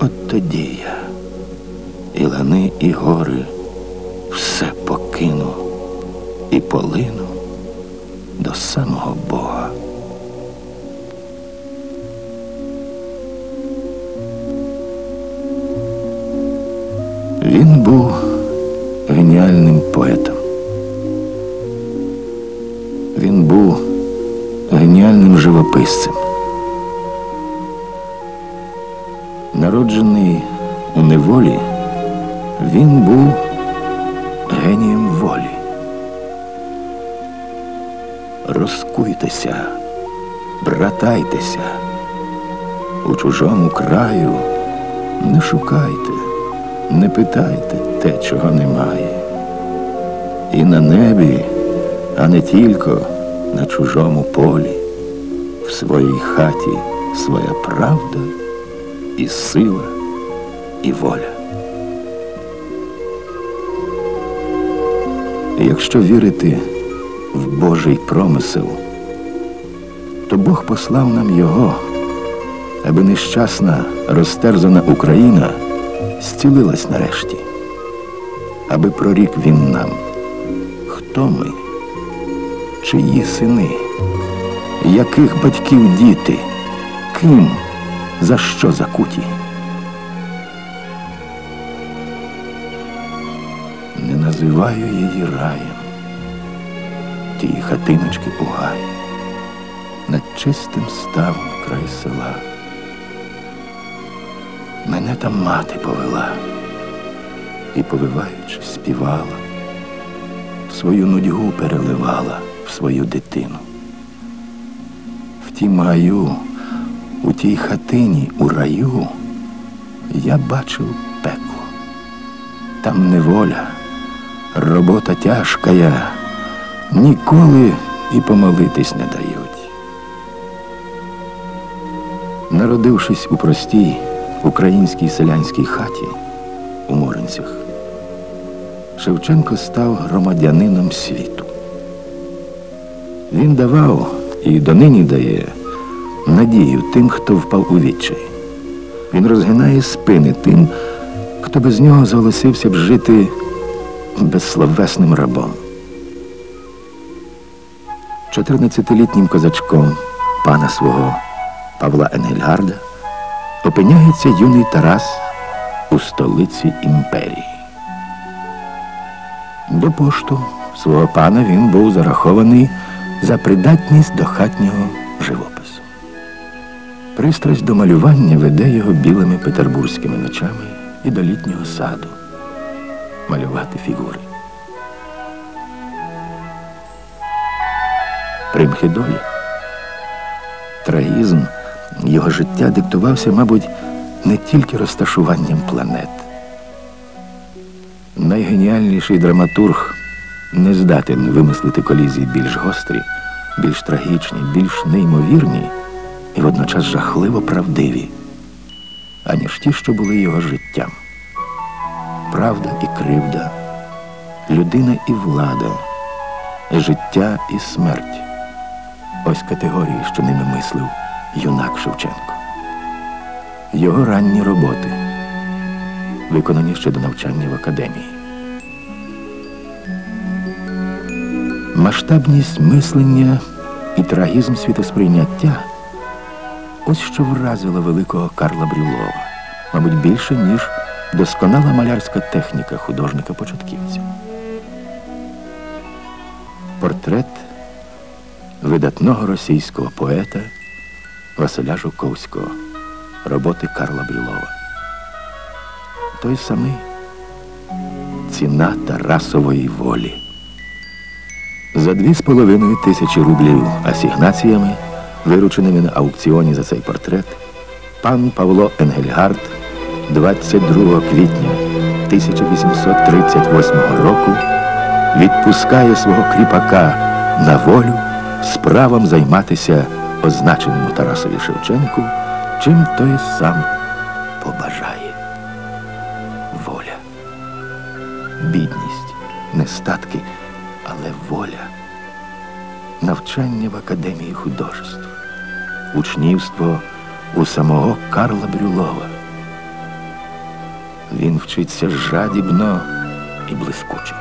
От тоді я і лани, і гори все покину і полину до самого Бога. Він був геніальним поетом. Він був геніальним живописцем. Народжений у неволі, він був генієм волі. Розкуйтеся, братайтеся, у чужому краю не шукайте, не питайте те, чого немає. І на небі, а не тільки на чужому полі, в своїй хаті своя правда і сила, і воля. Якщо вірити в Божий промисел, то Бог послав нам його, аби нещасна, розтерзана Україна зцілилась нарешті, аби прорік він нам, хто ми, чиї сини, яких батьків діти, ким, за що закуті. Не називаю її раєм, тії хатиночки у гаї, над чистим ставом край села. Мене там мати повела і, повиваючи, співала, свою нудьгу переливала в свою дитину. В тім гаю, у тій хатині, у раю, я бачив пекло. Там неволя, робота тяжкая, ніколи і помолитись не дають. Народившись у простій українській селянській хаті у Моринцях, Шевченко став громадянином світу. Він давав і донині дає надію тим, хто впав у відчай. Він розгинає спини тим, хто без нього зголосився б жити безсловесним рабом. 14-літнім козачком пана свого Павла Енгельгарда опиняється юний Тарас у столиці імперії. До пошту свого пана він був зарахований за придатність до хатнього живопису. Пристрасть до малювання веде його білими петербурзькими ночами і до літнього саду малювати фігури. Примхи долі. Трагізм його життя диктувався, мабуть, не тільки розташуванням планет. Найгеніальніший драматург не здатен вимислити колізії більш гострі, більш трагічні, більш неймовірні і водночас жахливо правдиві, аніж ті, що були його життям. Правда і кривда, людина і влада, життя і смерть. Ось категорії, що ними мислив юнак Шевченко. Його ранні роботи, виконані ще до навчання в академії. Масштабність мислення і трагізм світосприйняття ось що вразило великого Карла Брюлова, мабуть, більше, ніж досконала малярська техніка художника-початківця. Портрет видатного російського поета Василя Жуковського, роботи Карла Брюлова. Той самий ціна Тарасової волі. За дві з половиною тисячі рублів асігнаціями, вирученими на аукціоні за цей портрет, пан Павло Енгельгард 22 квітня 1838 року відпускає свого кріпака на волю з займатися означеному Тарасові Шевченку, чим той сам побажає. Воля, бідність, нестатки, але воля, навчання в Академії художеств, учнівство у самого Карла Брюлова. Він вчиться жадібно і блискуче.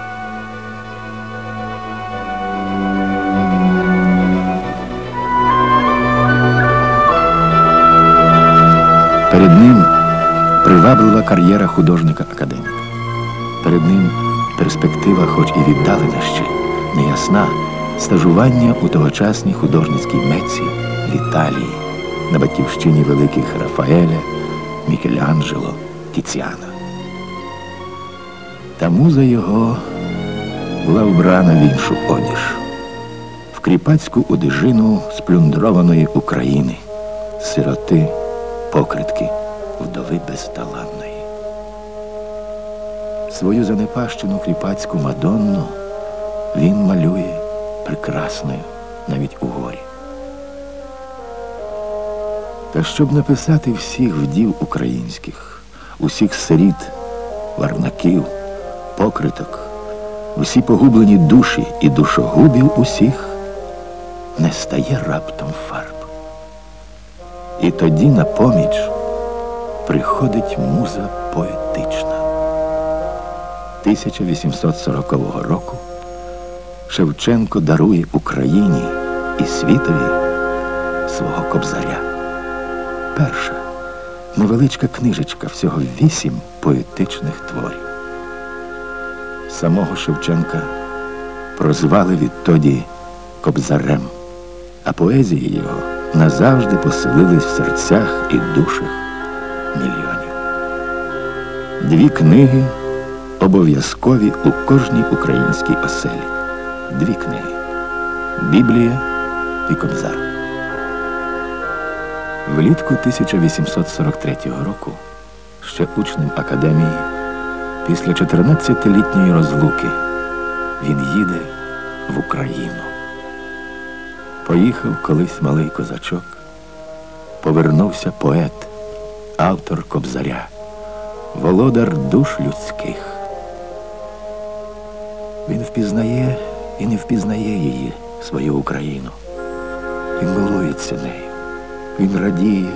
Перед ним приваблива кар'єра художника-академіка. Перед ним перспектива, хоч і віддалена ще, неясна, стажування у тогочасній художницькій меці в Італії, на батьківщині великих Рафаеля, Мікеланджело, Тіціана. Та муза його була вбрана в іншу одіж, в кріпацьку одежину сплюндрованої України, сироти, покритки, вдови безталанної. Свою занепащену кріпацьку Мадонну він малює прекрасною навіть у горі. Та щоб написати всіх вдів українських, усіх сиріт, варнаків, покриток, усі погублені душі і душогубів усіх, не стає раптом фарб. І тоді на поміч приходить муза поетична. 1840 року Шевченко дарує Україні і світові свого кобзаря. Перша невеличка книжечка, всього вісім поетичних творів. Самого Шевченка прозвали відтоді Кобзарем, а поезії його назавжди поселились в серцях і душах мільйонів. Дві книги обов'язкові у кожній українській оселі. Дві книги Біблія і Кобзар. Влітку 1843 року, ще учнем академії, після 14-літньої розлуки, він їде в Україну. Поїхав колись малий козачок, повернувся поет, автор Кобзаря, володар душ людських. Він впізнає і не впізнає її, свою Україну. Він милується нею. Він радіє,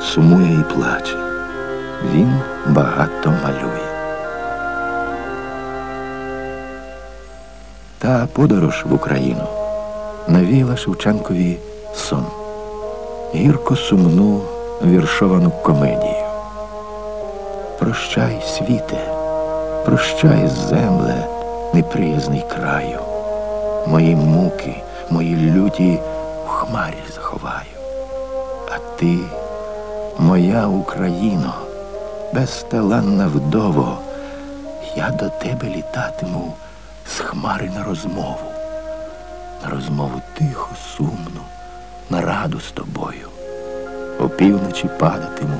сумує і плаче. Він багато малює. Та подорож в Україну навіяла Шевченкові сон, гірко сумну віршовану комедію. Прощай, світе, прощай, земле, неприязний краю. Мої муки, мої люті в хмарі заховаю. Ти, моя Україно, безталанна вдово, я до тебе літатиму з хмари на розмову, на розмову тихо, сумну, на раду з тобою. Опівночі падатиму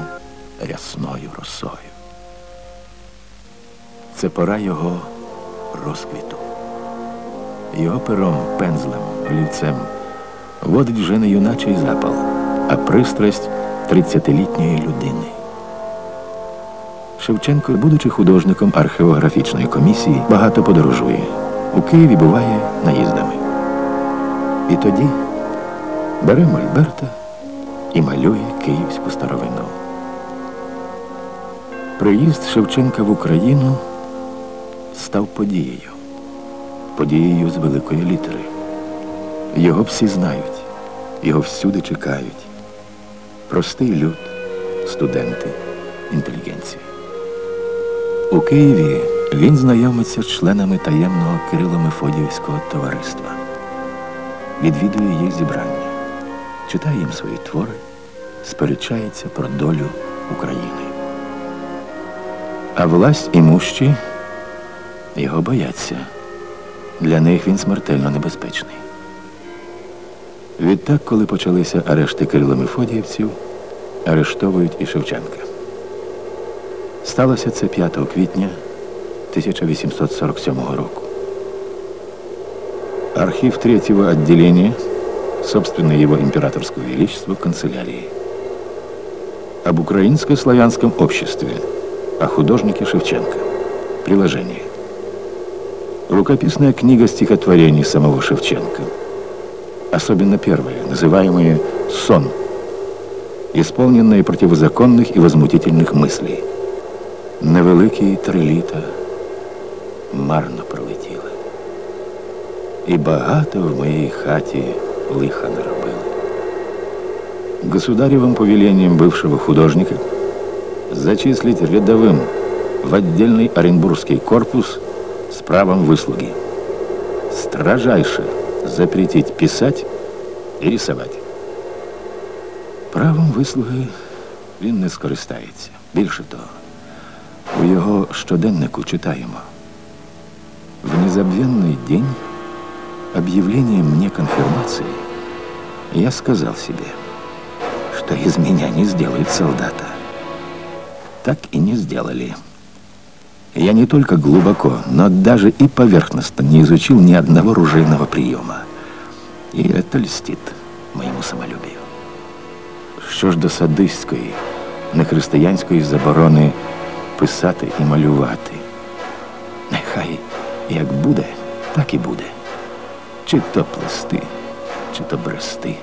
рясною росою. Це пора його розквіту. Його пером, пензлем, олівцем водить вже не юначий запал, а пристрасть тридцятилітньої людини. Шевченко, будучи художником археографічної комісії, багато подорожує. У Києві буває наїздами. І тоді бере Мольберта і малює київську старовину. Приїзд Шевченка в Україну став подією. Подією з великої літери. Його всі знають, його всюди чекають. Простий люд, студенти, інтелігенція. У Києві він знайомиться з членами таємного Кирило-Мефодіївського товариства, відвідує їх зібрання, читає їм свої твори, сперечається про долю України. А власть імущі його бояться. Для них він смертельно небезпечний. Відтак, коли почалися арешти Кирило-Мефодіївців, арештовують і Шевченка. Сталося це 5 квітня 1847 року. Архив третьего отделения, собственно, его императорского величества, канцелярии. Об украинско-славянском обществе, о художнике Шевченко. Приложение. Рукописная книга стихотворений самого Шевченко. Особенно первые, называемые «Сон», исполненные противозаконных и возмутительных мыслей. Невеликие три літа марно пролетіли. І багато в моей хаті лиха наробили. Государевым повелением бывшего художника зачислить рядовым в отдельный Оренбургский корпус с правом выслуги. Строжайше запретить писать і рисувати. Правом вислуги він не скористається. Більше того, у його щоденнику читаємо. В незабвенный день объявления мне конфирмации я сказал себе, что из меня не сделают солдата. Так и не сделали. Я не только глубоко, но даже и поверхностно не изучил ни одного ружейного приема. І это льстит моєму самолюбію. Що ж до садистської, нехристиянської заборони писати і малювати? Нехай як буде, так і буде. Чи то плести, чи то брести.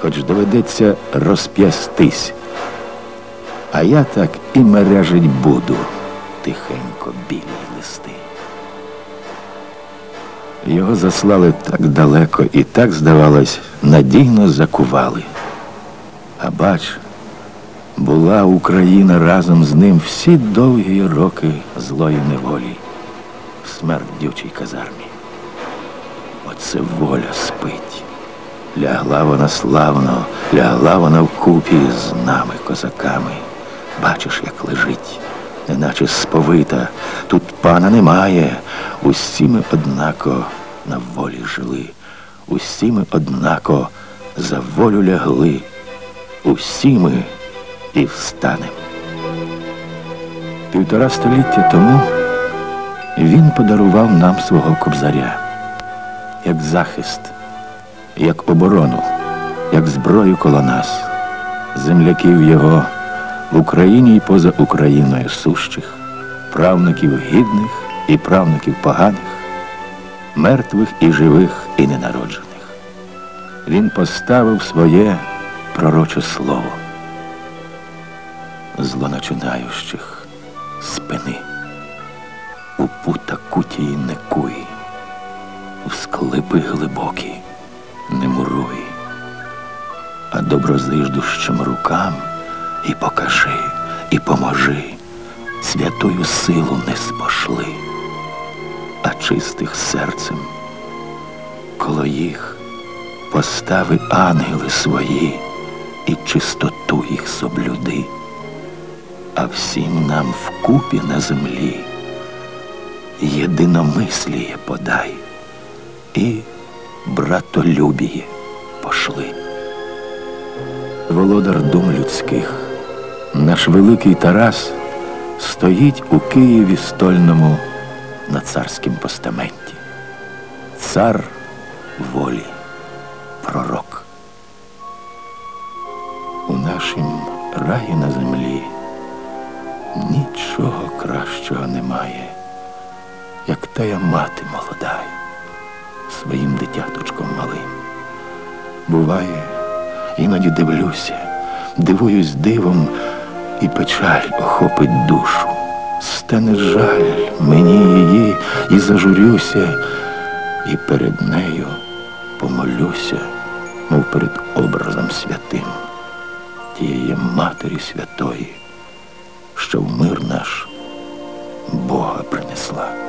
Хоч доведеться розп'ястись. А я так і мережить буду Тихенько білі листи. Його заслали так далеко і так, здавалось, надійно закували. А бач, була Україна разом з ним всі довгі роки злої неволі в смердючій казармі. Оце воля спить. Лягла вона славно, лягла вона вкупі з нами, козаками. Бачиш, як лежить, неначе сповита. Тут пана немає. Усі ми однако на волі жили. Усі ми однако за волю лягли. Усі ми і встанем. Півтора століття тому він подарував нам свого кобзаря як захист, як оборону, як зброю коло нас, земляків його в Україні і поза Україною сущих, правників гідних і правників поганих, мертвих і живих і ненароджених. Він поставив своє пророче слово злоначинаючих спини. У пута кутії не в склепи глибокі не муруй, а доброзиждущим рукам і покажи, і поможи, святую силу не спошли, а чистих серцем коло їх постави ангели свої і чистоту їх соблюди а всім нам вкупі на землі єдиномисліє подай і братолюбіє пошли. Володар дум людських, наш великий Тарас стоїть у Києві стольному на царськім постаменті. Цар волі, пророк. У нашім раї на землі нічого кращого немає, як тая мати молода, своїм дитяточком малим. Буває, іноді дивлюся, дивуюсь дивом, і печаль охопить душу. Стане жаль мені її і зажурюся, і перед нею помолюся, мов перед образом святим тієї Матері Святої що в мир наш Бога принесла.